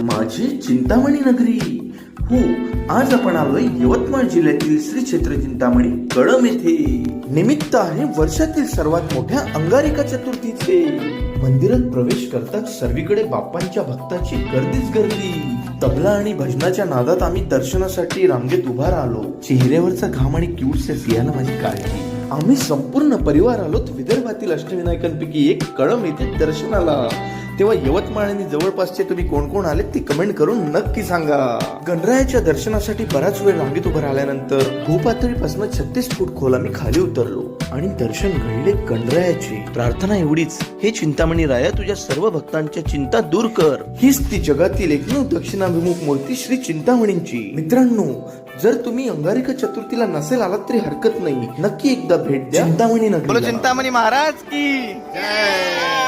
माझी चिंतामणी नगरी. हो आज आपण आलोय यवतमाळ जिल्ह्यातील श्री क्षेत्र चिंतामणी कळम येथे. निमित्त आहे वर्षातील सर्वात मोठ्या अंगारिका चतुर्थीचे. मंदिरात प्रवेश करताच सर्वीकडे बाप्पांच्या भक्तांची गर्दीच गर्दी. तबला आणि भजनाच्या नादात आम्ही दर्शनासाठी रांगेत उभा राहिलो. चेहऱ्यावरचा घाम आणि क्यूट यानं माझी काळजी. आम्ही संपूर्ण परिवार आलोत विदर्भातील अष्टविनायकांपैकी एक कळम येथे दर्शनाला. तेव्हा यवतमाळ आणि जवळपासचे तुम्ही कोण कोण आले ते कमेंट करून नक्की सांगा. गणरायाच्या दर्शनासाठी बराच वेळ रांगेत उभं राहिल्यानंतर भूपातळीपासून छत्तीस फूट खोल आम्ही खाली उतरलो आणि दर्शन घडले गणरायाचे. प्रार्थना एवढीच. हे चिंतामणी राया तुझ्या सर्व भक्तांच्या चिंता दूर कर. हीच ती जगातील एकमेव दक्षिणाभिमुख मूर्ती श्री चिंतामणींची. मित्रांनो जर तुम्ही अंगारिका चतुर्थीला नसेल आलात तरी हरकत नाही. नक्की एकदा भेट द्या. चिंतामणी बोलो नगरी चिंतामणी महाराज की. जय.